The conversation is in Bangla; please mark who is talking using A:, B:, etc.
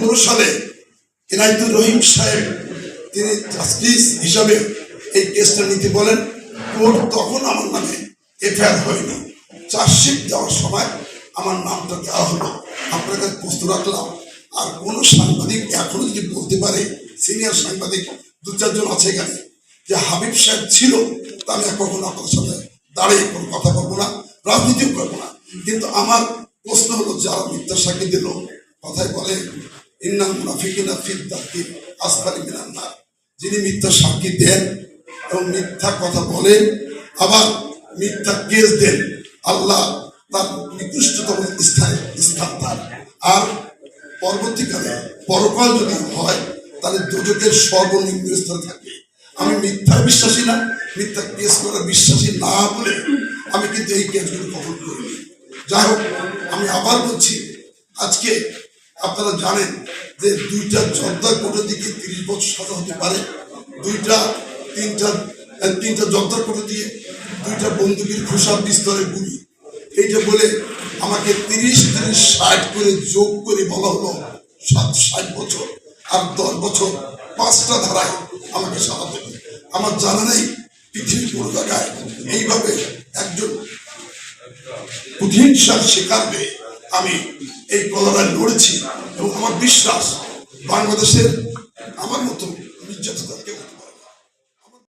A: পনেরো সালে ইনায়তুর রহিম সাহেব, তিনি জাস্টিস হিসাবে এই কেসটা নিতে বলেন। কোর্ট তখন আমার নামে এফআইআর হয়নি। চার্জশিট দেওয়ার সময় আমার নামটা দেওয়া হলো। আপনার কাছে প্রশ্ন রাখলাম, আর কোনো সাংবাদিক এখনও যদি বলতে পারে, সিনিয়র সাংবাদিক দু চারজন আছে এখানে, যে হাবিব সাহেব ছিল তা আমি আর কখনো আপনার সাথে দাঁড়িয়ে কোনো কথা বলব না, রাজনীতিও করব না। কিন্তু আমার প্রশ্ন হলো, যারা মিথ্যা সাক্ষী দিল, কথায় বলে ইন্নাল মুনাফিকিনা ফিদ দাকির আসফালি মিনান যিনি মিথ্যা সাক্ষী দেন এবং মিথ্যা কথা বলেন, আবার মিথ্যা কেস দেন, আল্লাহ তার নিকৃষ্টতম স্থানে স্থান তার আর পরবর্তীকালে পরকাল যদি হয়, তাহলে দুজকের সর্বনিম্ন স্তরে থাকবে আমি মিথ্যা বিশ্বাসী না, মিথ্যা কেস করার বিশ্বাসী না বলে আমি কিন্তু এই কেসগুলো কখন করিনি। যাই হোক, আমি আবার বলছি, আজকে আপনারা জানেন যে দুইটা জর্দার কোটের দিকে তিরিশ বছর সাজা হতে পারে। দুইটা, তিনটা তিনটা জর্দার কোটে দিয়ে দুইটা বন্দুকের খোসা বিস্তরের গুলি। এইটা বলে আমাকে তিরিশ তিরিশ ষাট করে যোগ করে বলা হলো সাত, ষাট বছর আর দশ বছর পাঁচটা ধারায় আমাকে সারা দেবে। আমার জানা নেই পৃথিবীর কোনো জায়গায় এইভাবে একজন প্রতিহিংসার শিকার হয়ে আমি এই কলরায় লড়েছি এবং আমার বিশ্বাস বাংলাদেশের